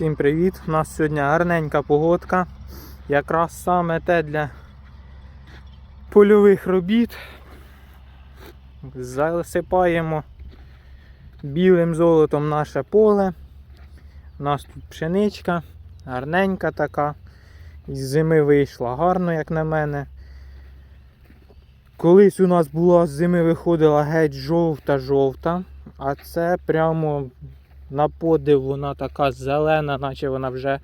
Всім привіт! У нас сьогодні гарненька погодка. Якраз саме те для польових робіт. Засипаємо білим золотом наше поле. У нас тут пшеничка, гарненька така. Із зими вийшла гарно, як на мене. Колись у нас була з зими виходила геть жовта-жовта, а це прямо на подив вона така зелена, наче вона вже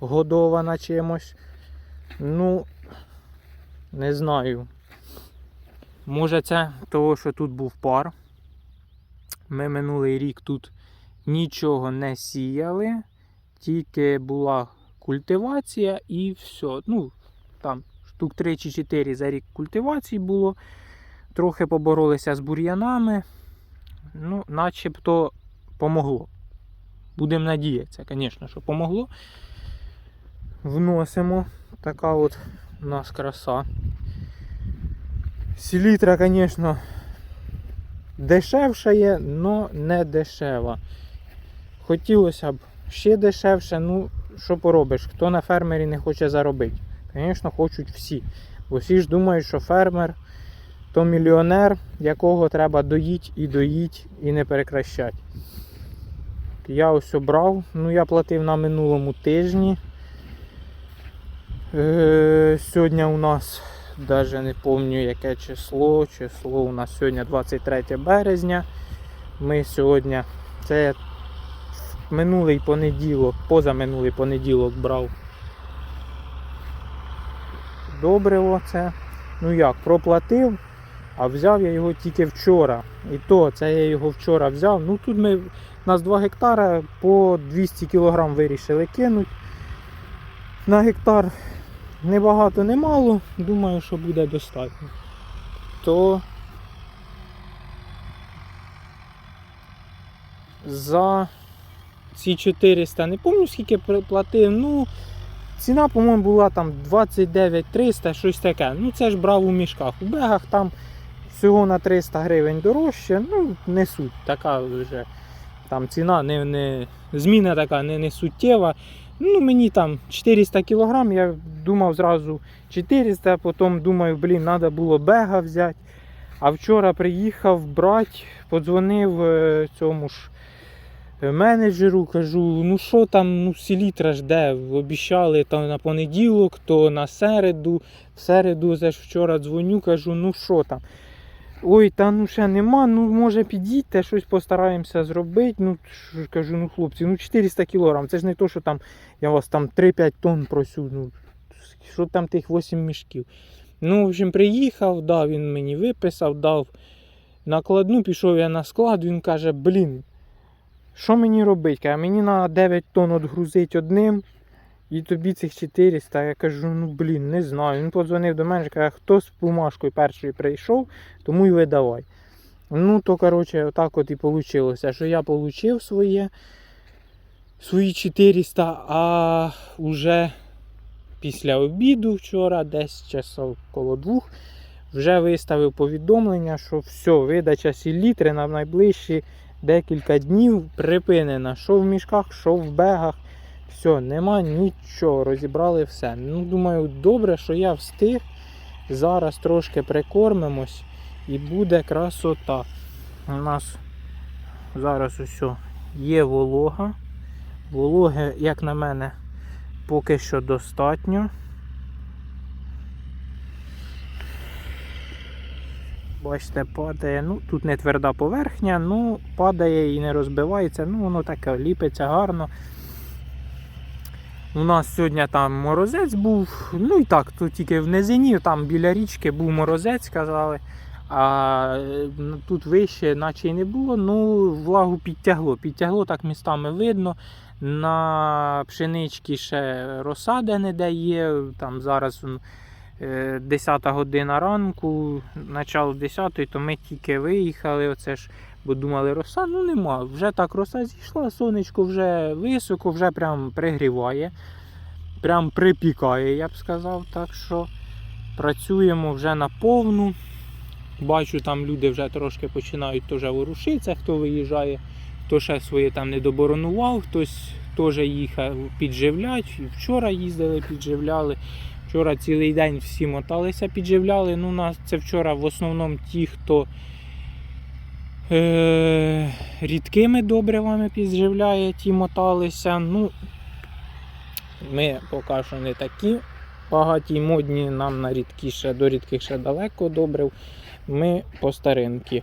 годована чимось. Ну, не знаю. Може це того, що тут був пар. Ми минулий рік тут нічого не сіяли, тільки була культивація і все. Ну, там штук 3 чи 4 за рік культивації було. Трохи поборолися з бур'янами. Ну, начебто помогло. Будемо надіятися, звісно, що помогло. Вносимо. Така от у нас краса. Селітра, звісно, дешевша є, але не дешева. Хотілося б ще дешевше, ну, що поробиш, хто на фермері не хоче заробити. Звісно, хочуть всі. Бо всі ж думають, що фермер то мільйонер, якого треба доїть і доїть і не перекращати. Я ось обрав, ну я платив на минулому тижні. Е, сьогодні у нас навіть не пам'ятаю яке число. Число у нас сьогодні 23 березня. Ми сьогодні, це минулий понеділок, позаминулий понеділок брав добриво це. Ну як, проплатив, а взяв я його тільки вчора. І то це я його вчора взяв. Ну тут ми у нас 2 гектара по 200 кг вирішили кинути. На гектар не багато, не мало. Думаю, що буде достатньо. То за ці 400, не пам'ятаю скільки платив, ну ціна, по-моєму, була там 29 300, щось таке. Ну це ж брав у мішках. У бегах там всього на 300 гривень дорожче, ну не суть, така вже там ціна не, не зміна така не, не суттєва. Ну, мені там 400 кг, я думав зразу 400, потім думаю, блін, треба було бега взяти. А вчора приїхав брати, подзвонив е, цьому ж е, менеджеру, кажу, ну що там, ну селітра жде, обіщали там на понеділок, то на середу, в середу ж вчора дзвоню, кажу, ну що там. Ой, та ну ще нема, ну може підійти, щось постараємося зробити. Ну, що ж кажу, ну хлопці, ну 400 кг, це ж не то, що там я вас там 3-5 тонн просю, ну що там тих 8 мішків. Ну, в общем, приїхав, да, він мені виписав, дав накладну, пішов я на склад, він каже, блін, що мені робити? Каже, мені на 9 тонн відгрузити одним. І тобі цих 400, я кажу, ну блін, не знаю. Він подзвонив до мене, каже, хто з бумажкою перший прийшов, тому й видавай. Ну, то, коротше, отак от і вийшло, що я отримав своє, свої 400, а вже після обіду вчора, десь часов коло двох, вже виставив повідомлення, що все, видача селітри на найближчі декілька днів припинена. Що в мішках, що в бегах. Все, нема нічого, розібрали все. Ну, думаю, добре, що я встиг. Зараз трошки прикормимось і буде красота. У нас зараз усе є волога. Вологи, як на мене, поки що достатньо. Бачите, падає. Ну, тут не тверда поверхня, ну падає і не розбивається, ну воно таке ліпиться гарно. У нас сьогодні там морозець був, ну і так, тут тільки в низині, там біля річки був морозець, сказали. А е, тут вище, наче й не було, ну влагу підтягло. Підтягло так містами видно. На пшеничці ще розсади не де є. Там зараз 10 година ранку, начало 10 то ми тільки виїхали. Оце ж, бо думали, роса, ну нема. Вже так роса зійшла, сонечко вже високо, вже прям пригріває, прям припікає, я б сказав. Так що працюємо вже на повну. Бачу, там люди вже трошки починають теж ворушитися, хто виїжджає, хто ще своє там не доборонував, хтось теж їхав підживлять. Вчора їздили, підживляли. Вчора цілий день всі моталися, підживляли. Ну, нас це вчора в основному ті, хто е- рідкими добривами підживляє, ті моталися. Ну, ми поки що не такі багаті модні, нам на рідкіше, до рідких ще далеко добрив. Ми по старинки.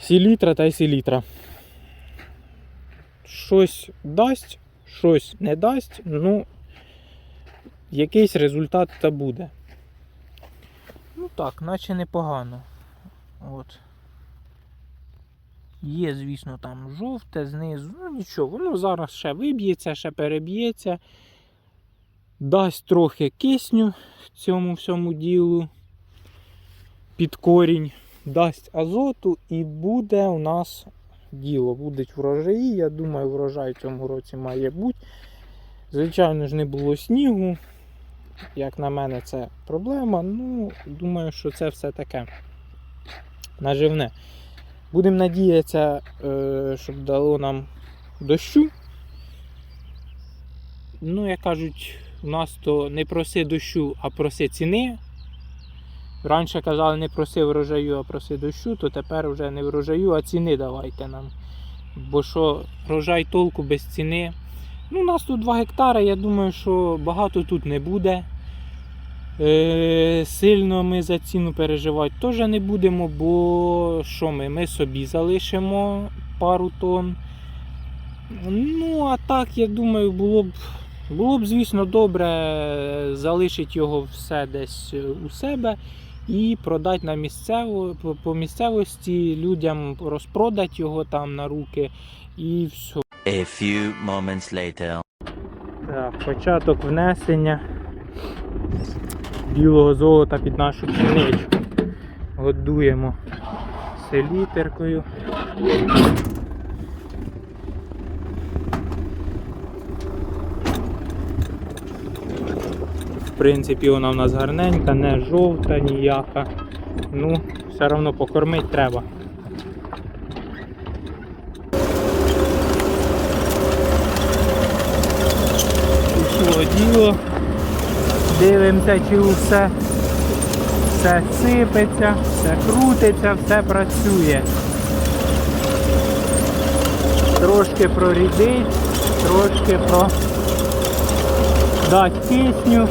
Сілітра та й сілітра. Щось дасть, щось не дасть, ну, якийсь результат та буде. Ну так, наче непогано. От. Є, звісно, там жовте знизу. Ну нічого, воно зараз ще виб'ється, ще переб'ється. Дасть трохи кисню цьому всьому ділу під корінь, дасть азоту і буде у нас діло. Будуть врожаї. Я думаю, врожай в цьому році має бути. Звичайно ж, не було снігу. Як на мене, це проблема. Ну, думаю, що це все таке наживне. Будемо надіятися, щоб дало нам дощу. Ну, як кажуть, у нас то не проси дощу, а проси ціни. Раніше казали, не проси врожаю, а проси дощу, то тепер вже не врожаю, а ціни давайте нам. Бо що врожай толку без ціни. Ну, у нас тут 2 гектари, я думаю, що багато тут не буде. Е, сильно ми за ціну переживати теж не будемо, бо що ми? Ми собі залишимо пару тонн. Ну, а так, я думаю, було б, було б, звісно, добре залишити його все десь у себе і продати на місцево, по- по місцевості людям розпродати його там на руки і все. A few moments later. Так, початок внесення білого золота під нашу пшеничку. Годуємо селітеркою. В принципі, вона в нас гарненька, не жовта ніяка. Ну, все одно покормити треба. Пішло діло. Дивимося, чи все, все сипеться, все крутиться, все працює. Трошки прорідить, трошки про дать кисню.